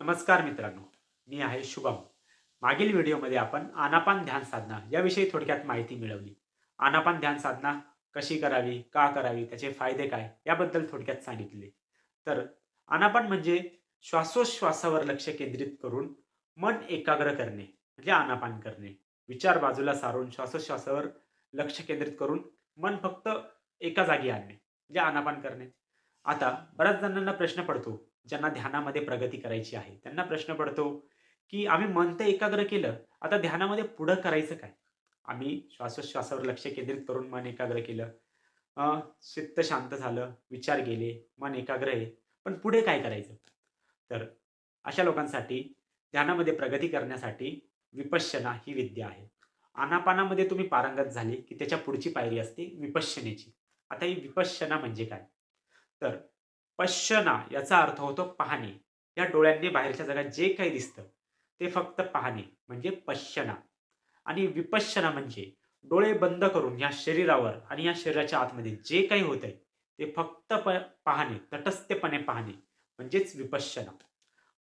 नमस्कार मित्रांनो मी आहे शुभम. मागील व्हिडिओमध्ये आपण आनापान ध्यान साधना याविषयी थोडक्यात माहिती मिळवली. आनापान ध्यान साधना कशी करावी का करावी त्याचे फायदे काय याबद्दल थोडक्यात सांगितले. तर आनापान म्हणजे श्वासोश्वासावर लक्ष केंद्रित करून मन एकाग्र करणे म्हणजे आनापान करणे. विचार बाजूला सारून श्वासोश्वासावर लक्ष केंद्रित करून मन फक्त एका जागी आणणे म्हणजे आनापान करणे. आता बऱ्याच जणांना प्रश्न पडतो ज्यांना ध्यानामध्ये प्रगती करायची आहे. त्यांना प्रश्न पडतो की आम्ही मन तर एकाग्र केलं आता ध्यानामध्ये पुढं करायचं काय? आम्ही श्वासोश्वासावर लक्ष केंद्रित करून मन एकाग्र केलं. चित्त शांत झालं विचार गेले मन एकाग्र आहे पण पुढे काय करायचं? तर अशा लोकांसाठी ध्यानामध्ये प्रगती करण्यासाठी विपश्यना ही विद्या आहे. आनापानामध्ये तुम्ही पारंगत झाले की त्याच्या पुढची पायरी असते विपश्यनेची. आता ही विपश्यना म्हणजे काय? तर पश्यना याचा अर्थ होतो पाहणे. या डोळ्यांनी बाहेरच्या जगात जे काही दिसतं ते फक्त पाहणे म्हणजे पश्यना आणि विपश्यना म्हणजे डोळे बंद करून या शरीरावर आणि या शरीराच्या आतमध्ये जे काही होत आहे ते फक्त प पाहणे तटस्थपणे पाहणे म्हणजेच विपश्यना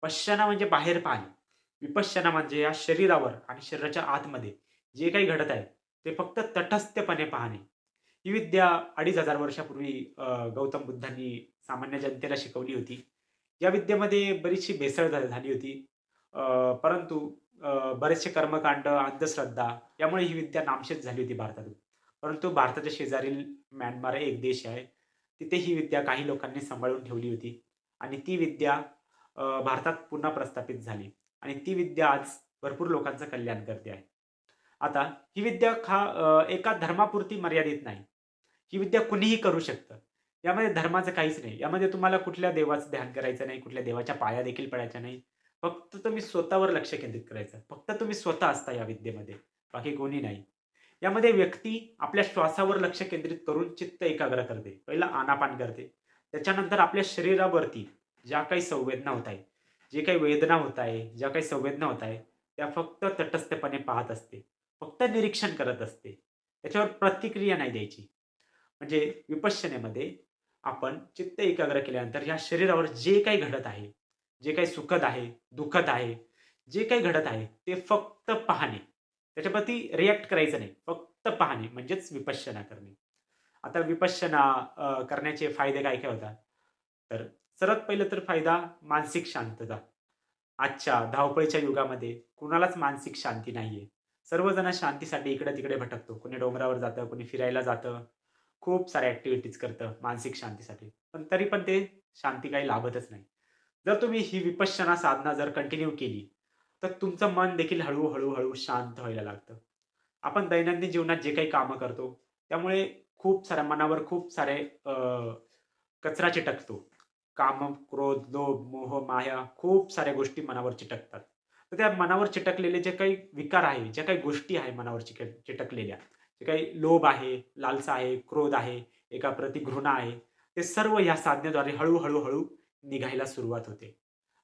पश्यना म्हणजे बाहेर पाहणे. विपश्यना म्हणजे या शरीरावर आणि शरीराच्या आतमध्ये जे काही घडत आहे ते फक्त तटस्थपणे पाहणे. ही विद्या अडीच हजार वर्षापूर्वी गौतम बुद्धांनी सामान्य जनतेला शिकवली होती. या विद्येमध्ये बरीचशी भेसळ झाली होती. परंतु बरेचसे कर्मकांड अंधश्रद्धा यामुळे ही विद्या नामशेष झाली होती भारतातून. परंतु भारताच्या शेजारील म्यानमार हे एक देश आहे. तिथे ही विद्या काही लोकांनी सांभाळून ठेवली होती. आणि ती विद्या भारतात पुन्हा प्रस्थापित झाली. आणि ती विद्या आज भरपूर लोकांचं कल्याण करते आहे. आता ही विद्या खा एका धर्मापुरती मर्यादित नाही. ही विद्या कुणीही करू शकतं. यामध्ये धर्माचं काहीच नाही. यामध्ये तुम्हाला कुठल्या देवाचं ध्यान करायचं नाही कुठल्या देवाच्या पाया देखील पडायच्या नाही. फक्त तुम्ही स्वतःवर लक्ष केंद्रित करायचं. फक्त तुम्ही स्वतः असता या विद्येमध्ये. बाकी कोणी नाही. यामध्ये व्यक्ती आपल्या श्वासावर लक्ष केंद्रित करून चित्त एकाग्र करते. पहिला आनापान करते. त्याच्यानंतर आपल्या शरीरावरती ज्या काही संवेदना होत आहे जे काही वेदना होत आहे ज्या काही संवेदना होत आहे त्या फक्त तटस्थपणे पाहत असते. फक्त निरीक्षण करत असते. त्याच्यावर प्रतिक्रिया नाही द्यायची. म्हणजे विपश्यनेमध्ये आपण चित्त एकाग्र केल्यानंतर या शरीरावर जे काही घडत आहे जे काही सुखद आहे दुःखद आहे जे काही घडत आहे ते फक्त पाहणे. त्याच्याप्रती रिॲक्ट करायचं नाही. फक्त पाहणे म्हणजेच विपश्यना करणे. आता विपश्यना करण्याचे फायदे काय काय होतात? तर सर्वात पहिलं तर फायदा मानसिक शांतता. आजच्या धावपळीच्या युगामध्ये कुणालाच मानसिक शांती नाहीये. सर्वजण शांतीसाठी इकडे तिकडे भटकतो. कोणी डोंगरावर जातं कोणी फिरायला जातं. खूप साऱ्या ॲक्टिव्हिटीज करतं मानसिक शांतीसाठी. पण तरी पण ते शांती काही लाभतच नाही. जर तुम्ही ही विपश्यना साधना जर कंटिन्यू केली तर तुमचं मन देखील हळूहळू हळू शांत व्हायला लागतं. आपण दैनंदिन जीवनात जे काही कामं करतो त्यामुळे खूप साऱ्या मनावर खूप सारे कचरा चिटकतो काम क्रोध लोभ मोह माया खूप साऱ्या गोष्टी मनावर चिटकतात. तर त्या मनावर चिटकलेले जे काही विकार आहे ज्या काही गोष्टी आहे मनावर चिक चिटकलेल्या जे काही लोभ आहे लालसा आहे क्रोध आहे एका प्रति घृणा आहे ते सर्व ह्या साधनेद्वारे हळूहळू हळू निघायला सुरुवात होते.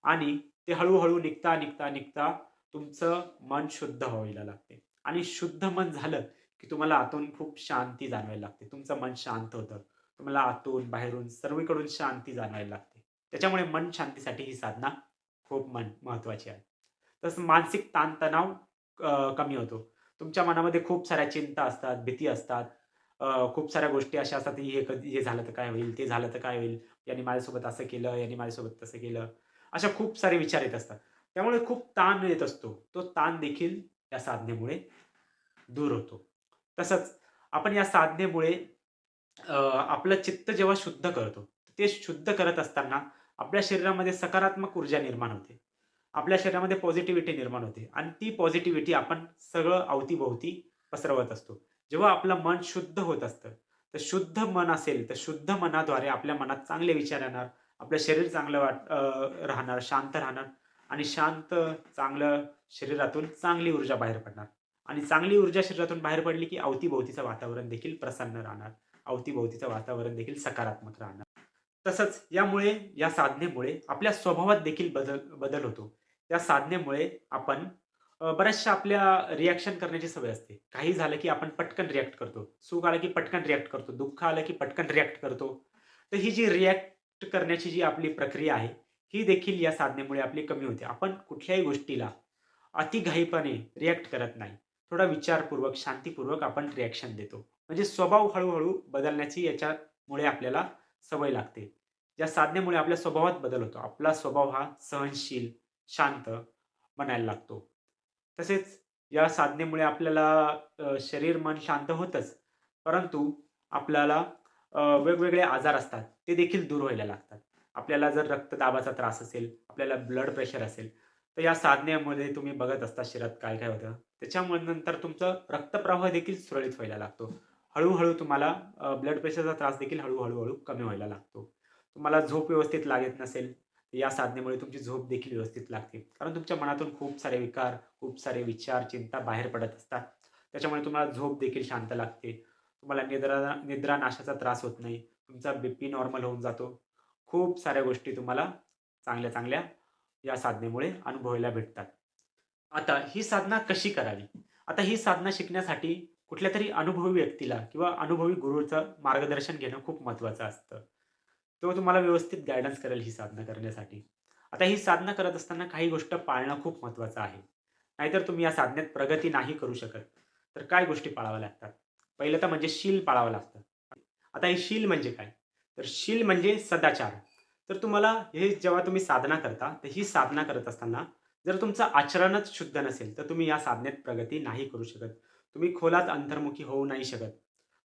आणि ते हळूहळू निघता निघता निघता तुमचं मन शुद्ध व्हायला लागते. आणि शुद्ध मन झालं की तुम्हाला आतून खूप शांती जाणवायला लागते. तुमचं मन शांत होतं. तुम्हाला आतून बाहेरून सर्वीकडून शांती जाणवायला लागते. त्याच्यामुळे मन शांतीसाठी ही साधना खूप मन महत्त्वाची आहे. तसं मानसिक ताणतणाव कमी होतो. तुमच्या मनामध्ये खूप साऱ्या चिंता असतात भीती असतात. खूप साऱ्या गोष्टी अशा असतात हे कधी हे झालं तर काय होईल ते झालं तर काय होईल यांनी माझ्यासोबत असं केलं यांनी माझ्यासोबत तसं केलं अशा खूप सारे विचार येत असतात. त्यामुळे खूप ताण येत असतो. तो ताण देखील या साधनेमुळे दूर होतो. तसंच आपण या साधनेमुळे आपलं चित्त जेव्हा शुद्ध करतो ते शुद्ध करत असताना आपल्या शरीरामध्ये सकारात्मक ऊर्जा निर्माण होते. आपल्या शरीरामध्ये पॉझिटिव्हिटी निर्माण होते. आणि ती पॉझिटिव्हिटी आपण सगळं अवतीभोवती पसरवत असतो. जेव्हा आपलं मन शुद्ध होत असतं तर शुद्ध मन असेल तर शुद्ध मनाद्वारे आपल्या मनात चांगले विचार येणार आपलं शरीर चांगलं वाट राहणार शांत राहणार आणि शांत चांगलं शरीरातून चांगली ऊर्जा बाहेर पडणार. आणि चांगली ऊर्जा शरीरातून बाहेर पडली की अवतीभोवतीचं वातावरण देखील प्रसन्न राहणार. अवतीभोवतीचं वातावरण देखील सकारात्मक राहणार. तसंच यामुळे या साधनेमुळे आपल्या स्वभावात देखील बदल बदल होतो. या साधनेमुळे आपण बऱ्याचशा आपल्या रिॲक्शन करण्याची सवय असते. काही झालं की आपण पटकन रिॲक्ट करतो. सुख आलं की पटकन रिॲक्ट करतो. दुःख आलं की पटकन रिॲक्ट करतो. तर ही जी रिॲक्ट करण्याची जी आपली प्रक्रिया आहे ही देखील या साधनेमुळे आपली कमी होते. आपण कुठल्याही गोष्टीला अतिघाईपणे रिॲक्ट करत नाही. थोडा विचारपूर्वक शांतीपूर्वक आपण रिॲक्शन देतो. म्हणजे स्वभाव हळूहळू बदलण्याची याच्यामुळे आपल्याला सवय लागते. या साधनेमुळे आपल्या स्वभावात बदल होतो. आपला स्वभाव हा सहनशील शांत बनायला लागतो. तसेच या साधनेमुळे आपल्याला शरीर मन शांत होतच. परंतु आपल्याला वेगवेगळे आजार असतात ते देखील दूर व्हायला लागतात. आपल्याला जर रक्तदाबाचा त्रास असेल आपल्याला ब्लड प्रेशर असेल तर या साधनेमध्ये तुम्ही बघत असता शरीरात काय काय होतं. त्याच्यामुळे नंतर तुमचं रक्तप्रवाह देखील सुरळीत व्हायला लागतो. हळूहळू तुम्हाला ब्लड प्रेशरचा त्रास देखील हळूहळू हळू कमी व्हायला लागतो. तुम्हाला झोप व्यवस्थित लागत नसेल या साधनेमुळे तुमची झोप देखील व्यवस्थित लागते. कारण तुमच्या मनातून खूप सारे विकार खूप सारे विचार चिंता बाहेर पडत असतात. त्याच्यामुळे तुम्हाला झोप देखील शांत लागते. तुम्हाला निद्रा निद्रा नाशाचा त्रास होत नाही. तुमचा बी पी नॉर्मल होऊन जातो. खूप साऱ्या गोष्टी तुम्हाला चांगल्या चांगल्या या साधनेमुळे अनुभवायला भेटतात. आता ही साधना कशी करावी? आता ही साधना शिकण्यासाठी कुठल्या तरी अनुभवी व्यक्तीला किंवा अनुभवी गुरुचं मार्गदर्शन घेणं खूप महत्त्वाचं असतं. तो तुम्हाला व्यवस्थित गायडन्स करेल ही साधना करण्यासाठी. आता ही साधना करत असताना काही गोष्ट पाळणं खूप महत्त्वाचं आहे. नाहीतर तुम्ही या साधनेत प्रगती नाही करू शकत. तर काय गोष्टी पाळाव्या लागतात? पहिलं तर म्हणजे शील पाळावं लागतं. आता हे शील म्हणजे काय? तर शील म्हणजे सदाचार. तर तुम्हाला हे जेव्हा तुम्ही साधना करता तर ही साधना करत असताना जर तुमचं आचरणच शुद्ध नसेल तर तुम्ही या साधनेत प्रगती नाही करू शकत. तुम्ही खोलात अंतर्मुखी होऊ नाही शकत.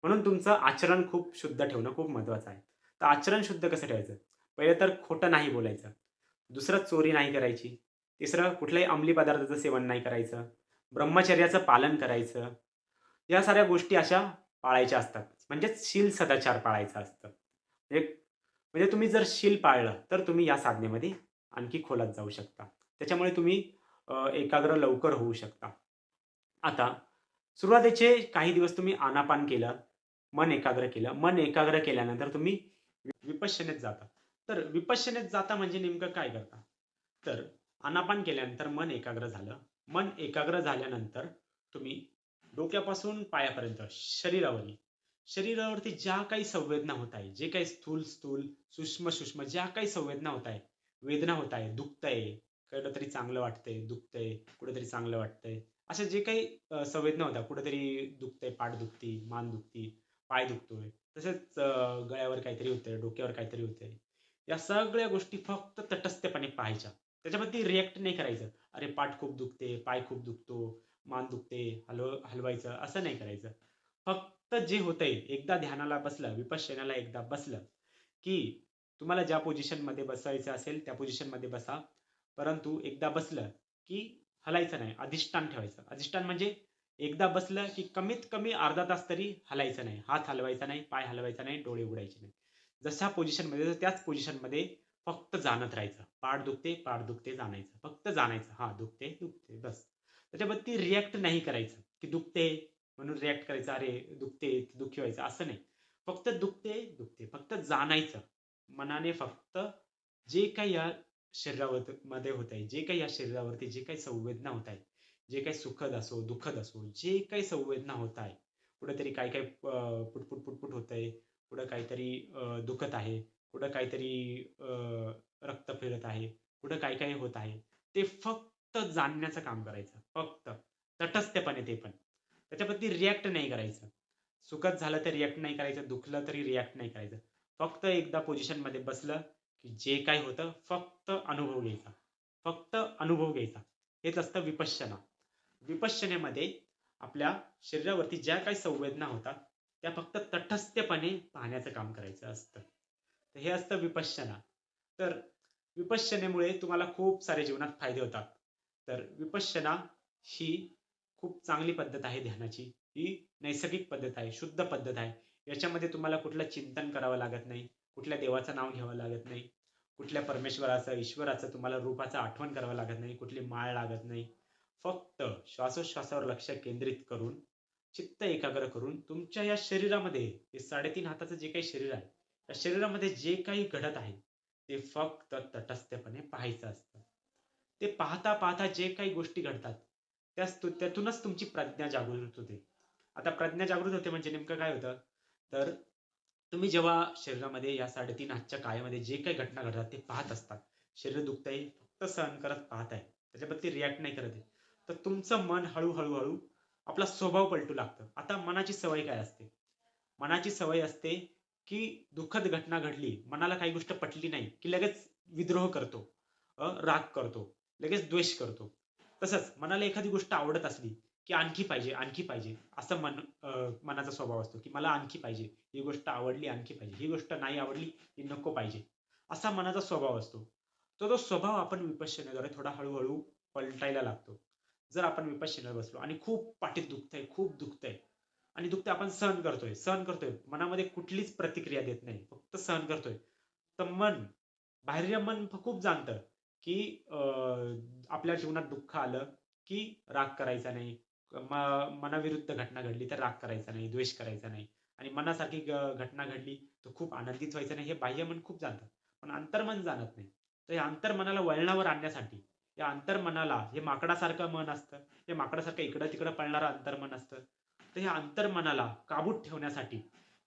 म्हणून तुमचं आचरण खूप शुद्ध ठेवणं खूप महत्त्वाचं आहे. तर आचरण शुद्ध कसं ठेवायचं? पहिलं तर खोटं नाही बोलायचं. दुसरं चोरी नाही करायची. तिसरं कुठल्याही अंमली पदार्थाचं सेवन नाही करायचं. ब्रह्मचर्याचं पालन करायचं. या साऱ्या गोष्टी अशा पाळायच्या असतात. म्हणजेच शील सदाचार पाळायचं असतं. म्हणजे म्हणजे तुम्ही जर शील पाळलं तर तुम्ही या साधनेमध्ये आणखी खोलात जाऊ शकता. त्याच्यामुळे तुम्ही एकाग्र लवकर होऊ शकता. आता सुरुवातीचे काही दिवस तुम्ही आनापान केलं मन एकाग्र केलं. मन एकाग्र केल्यानंतर तुम्ही विपश्यनेत जाता. तर विपश्यनेत जाता म्हणजे नेमकं काय करता? तर अनापान केल्यानंतर मन एकाग्र झालं. मन एकाग्र झाल्यानंतर तुम्ही डोक्यापासून पायापर्यंत शरीरावरील शरीरावरती ज्या काही संवेदना होत आहे जे काही स्थूल स्थूल सूक्ष्म सूक्ष्म ज्या काही संवेदना होत आहे वेदना होत आहे दुखतंय कळलं तरी चांगलं वाटतंय दुखतंय कुठेतरी चांगलं वाटतंय अशा जे काही संवेदना होत्या कुठेतरी दुखतंय पाठ दुखती मान दुखती पाय दुखतोय. तसेच गळ्यावर काहीतरी होतंय डोक्यावर काहीतरी होतंय. या सगळ्या गोष्टी फक्त तटस्थपणे पाहायच्या. त्याच्यामध्ये रिॲक्ट नाही करायचं. अरे पाठ खूप दुखते पाय खूप दुखतो मान दुखते हलव हलवायचं असं नाही करायचं. फक्त जे होतंय एकदा ध्यानाला बसलं विपश्यनाला एकदा बसलं की तुम्हाला ज्या पोझिशनमध्ये बसायचं असेल त्या पोझिशनमध्ये बसा. परंतु एकदा बसलं की हलायचं नाही अधिष्ठान ठेवायचं. अधिष्ठान म्हणजे एकदा बसलं की कमीत कमी अर्धा तास तरी हलायचं नाही. हात हलवायचा नाही पाय हलवायचा नाही डोळे उघडायचे नाही. जशा पोझिशनमध्ये त्याच पोझिशनमध्ये फक्त जाणत राहायचं. पाठ दुखते पाठ दुखते जाणायचं. फक्त जाणायचं. हा दुखते दुखते बस. त्याच्याबद्दल रिॲक्ट नाही करायचं. की दुखते म्हणून रिॲक्ट करायचं. अरे दुखते दुःखी व्हायचं. असं नाही. फक्त दुखते दुखते. फक्त जाणायचं. मनाने फक्त जे काही या शरीरावर मध्ये होत आहे जे काही या शरीरावरती जे काही संवेदना होत आहे जे काही सुखद असो दुःखद असो जे काही संवेदना होत आहे कुठेतरी काय काय पुटपुट पुटपुट होत आहे कुठं काहीतरी दुखत आहे कुठं काहीतरी अं, रक्त फिरत आहे कुठं काय काय होत आहे ते फक्त जाणण्याचं काम करायचं फक्त तटस्थपणे ते पण. त्याच्याबद्दल रिॲक्ट नाही करायचं. सुखद झालं तर रिॲक्ट नाही करायचं दुखलं तरी रिॲक्ट नाही करायचं. फक्त एकदा पोझिशनमध्ये बसलं की जे काय होतं फक्त अनुभव घ्यायचा. फक्त अनुभव घ्यायचा. हेच असतं विपश्यना. विपश्यनेमध्ये आपल्या शरीरावरती ज्या काही संवेदना होतात त्या फक्त तटस्थपणे पाहण्याचं काम करायचं असतं. तर हे असतं विपश्यना. तर विपश्यनेमुळे तुम्हाला खूप सारे जीवनात फायदे होतात. तर विपश्यना ही खूप चांगली पद्धत आहे ध्यानाची. ही नैसर्गिक पद्धत आहे शुद्ध पद्धत आहे. याच्यामध्ये तुम्हाला कुठलं चिंतन करावं लागत नाही कुठल्या देवाचं नाव घ्यावं लागत नाही कुठल्या परमेश्वराचं ईश्वराचं तुम्हाला रूपाचं आठवण करावं लागत नाही कुठली माळ लागत नाही. फक्त श्वासोश्वासावर लक्ष केंद्रित करून चित्त एकाग्र करून तुमच्या या शरीरामध्ये हे साडेतीन हाताचं जे काही शरीर आहे त्या शरीरामध्ये जे काही घडत आहे ते फक्त तटस्थपणे पाहायचं असतं. ते पाहता पाहता जे काही गोष्टी घडतात त्याच त्यातूनच तुमची प्रज्ञा जागृत होते. आता प्रज्ञा जागृत होते म्हणजे नेमकं काय होतं? तर तुम्ही जेव्हा शरीरामध्ये या साडेतीन हातच्या काळामध्ये जे काही घटना घडतात ते पाहत असतात. शरीर दुखतंय फक्त सहन करत पाहत आहे त्याच्याबद्दल रिॲक्ट नाही करत आहे. तर तुमचं मन हळूहळू हळू आपला स्वभाव पलटू लागतं. आता मनाची सवय काय असते? मनाची सवय असते की दुःखद घटना घडली मनाला काही गोष्ट पटली नाही की लगेच विद्रोह करतो राग करतो लगेच द्वेष करतो. तसंच मनाला एखादी गोष्ट आवडत असली की आणखी पाहिजे आणखी पाहिजे असं मन मनाचा स्वभाव असतो की मला आणखी पाहिजे ही गोष्ट आवडली आणखी पाहिजे ही गोष्ट नाही आवडली ही नको पाहिजे असा मनाचा स्वभाव असतो. तो तो स्वभाव आपण विपश्यनेद्वारे थोडा हळूहळू पलटायला लागतो. जर आपण विपश्यनेवर बसलो आणि खूप पाठीत दुखतंय खूप दुखतंय आणि दुखतंय आपण सहन करतोय सहन करतोय मनामध्ये कुठलीच प्रतिक्रिया देत नाही फक्त सहन करतोय तर मन बाहेर मन खूप जाणतं की अं, आपल्या जीवनात दुःख आलं की राग करायचा नाही मनाविरुद्ध घटना घडली तर राग करायचा नाही द्वेष करायचा नाही आणि मनासारखी घटना घडली तर खूप आनंदित व्हायचं नाही हे बाह्य मन खूप जाणतं पण अंतर्मन जाणत नाही. तर या अंतर्मनाला वळणावर आणण्यासाठी या अंतर्मनाला हे माकडासारखं मन असतं हे माकडासारखं इकडं तिकडं पळणारं अंतर्मन असतं. तर ह्या अंतर्मनाला काबूत ठेवण्यासाठी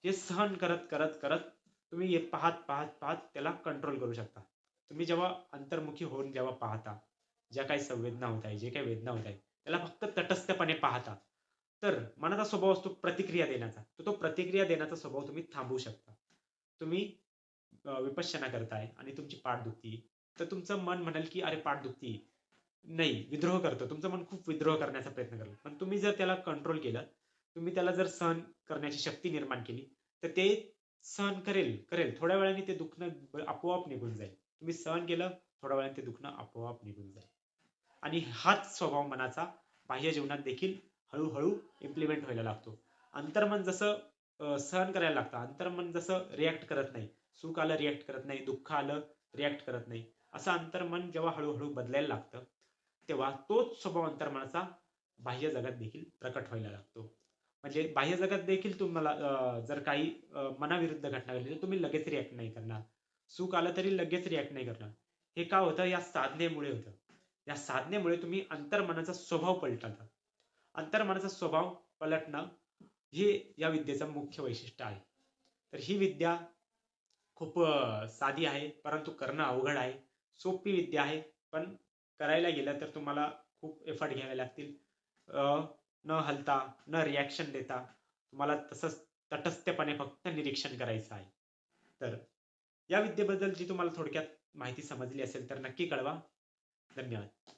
हे सहन करत करत करत तुम्ही हे पाहत पाहत पाहत त्याला कंट्रोल करू शकता. तुम्ही जेव्हा अंतर्मुखी होऊन जेव्हा पाहता ज्या काही संवेदना होत आहे जे काही वेदना होत आहे त्याला फक्त तटस्थपणे पाहता. तर मनाचा स्वभाव असतो प्रतिक्रिया देण्याचा. तर तो प्रतिक्रिया देण्याचा स्वभाव तुम्ही थांबवू शकता. तुम्ही विपश्यना करताय आणि तुमची पाठ दुखती तर तुमचं मन म्हणाल की अरे पाठ दुखती. नाही विद्रोह करतं. तुमचं मन खूप विद्रोह करण्याचा प्रयत्न करेल पण तुम्ही जर त्याला कंट्रोल केलं तुम्ही त्याला जर सहन करण्याची शक्ती निर्माण केली तर ते सहन करेल करेल. थोड्या वेळाने ते दुखणं आपोआप निघून जाईल. तुम्ही सहन केलं थोड्या वेळाने ते दुखणं आपोआप निघून जाईल. आणि हाच स्वभाव मनाचा बाह्य जीवनात देखील हळूहळू इम्प्लिमेंट व्हायला लागतो. अंतर्मन जसं सहन करायला लागतं अंतर्मन जसं रिॲक्ट करत नाही सुख आलं रिॲक्ट करत नाही दुःख आलं रिॲक्ट करत नाही असं अंतर्मन जेव्हा हळूहळू बदलायला लागतं तेव्हा तोच स्वभाव अंतर्मनाचा बाह्य जगात देखील प्रकट व्हायला लागतो. म्हणजे बाह्य जगात देखील तुम्हाला जर काही मनाविरुद्ध घटना घडली तर तुम्ही लगेच रिॲक्ट नाही करणार. सुख आलं तरी लगेच रिॲक्ट नाही करणार. हे का होतं? या साधनेमुळे होतं. या साधनेमुळे तुम्ही अंतर्मनाचा स्वभाव पलटता. अंतर्मनाचा स्वभाव पलटणं हे या विद्येचं मुख्य वैशिष्ट्य आहे. तर ही विद्या खूप साधी आहे परंतु करणं अवघड आहे. सोपी विद्या आहे पण करायला गेलं तर तुम्हाला खूप एफर्ट घ्यावे लागतील. न हलता न रिॲक्शन देता तुम्हाला तसंच तटस्थपणे फक्त निरीक्षण करायचं आहे. तर या विद्येबद्दल जी तुम्हाला थोडक्यात माहिती समजली असेल तर नक्की कळवा. धन्यवाद.